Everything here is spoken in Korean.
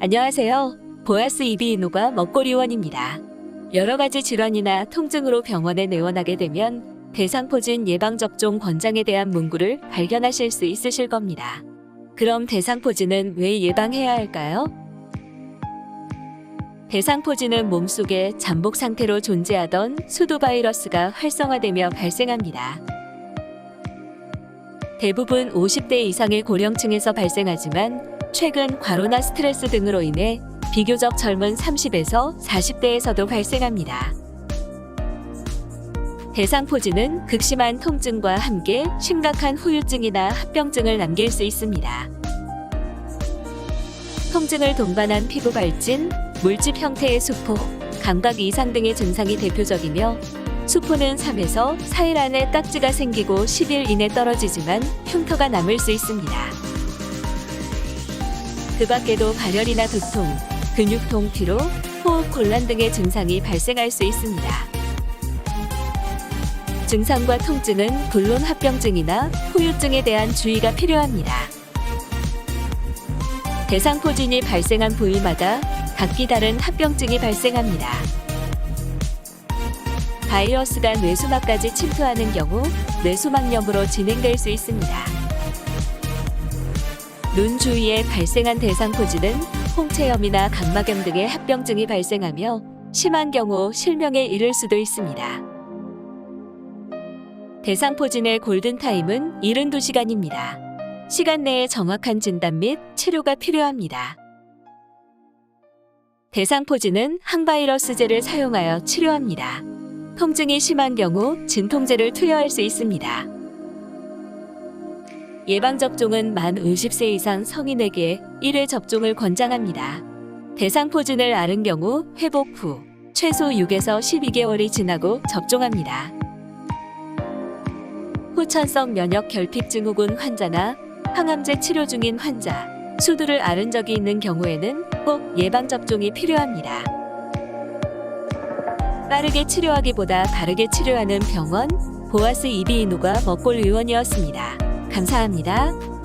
안녕하세요. 보아스 이비인후과 먹거리원입니다. 여러 가지 질환이나 통증으로 병원에 내원하게 되면 대상포진 예방접종 권장에 대한 문구를 발견하실 수 있으실 겁니다. 그럼 대상포진은 왜 예방해야 할까요? 대상포진은 몸속에 잠복 상태로 존재하던 수도 바이러스가 활성화되며 발생합니다. 대부분 50대 이상의 고령층에서 발생하지만 최근 과로나 스트레스 등으로 인해 비교적 젊은 30에서 40대에서도 발생합니다. 대상포진은 극심한 통증과 함께 심각한 후유증이나 합병증을 남길 수 있습니다. 통증을 동반한 피부 발진, 물집 형태의 수포, 감각 이상 등의 증상이 대표적이며 수포는 3에서 4일 안에 딱지가 생기고 10일 이내 떨어지지만 흉터가 남을 수 있습니다. 그 밖에도 발열이나 두통, 근육통, 피로, 호흡 곤란 등의 증상이 발생할 수 있습니다. 증상과 통증은 불론 합병증이나 후유증에 대한 주의가 필요합니다. 대상포진이 발생한 부위마다 각기 다른 합병증이 발생합니다. 바이러스가 뇌수막까지 침투하는 경우 뇌수막염으로 진행될 수 있습니다. 눈 주위에 발생한 대상 포진은 홍채염이나 각막염 등의 합병증이 발생하며 심한 경우 실명에 이를 수도 있습니다. 대상 포진의 골든타임은 72시간입니다. 시간 내에 정확한 진단 및 치료가 필요합니다. 대상 포진은 항바이러스제를 사용하여 치료합니다. 통증이 심한 경우 진통제를 투여할 수 있습니다. 예방접종은 만 50세 이상 성인에게 1회 접종을 권장합니다. 대상 포진을 앓은 경우 회복 후 최소 6에서 12개월이 지나고 접종합니다. 후천성 면역 결핍증 후군 환자나 항암제 치료 중인 환자, 수두를 앓은 적이 있는 경우에는 꼭 예방접종이 필요합니다. 빠르게 치료하기보다 바르게 치료하는 병원, 보아스 이비인후과 먹골 의원이었습니다. 감사합니다.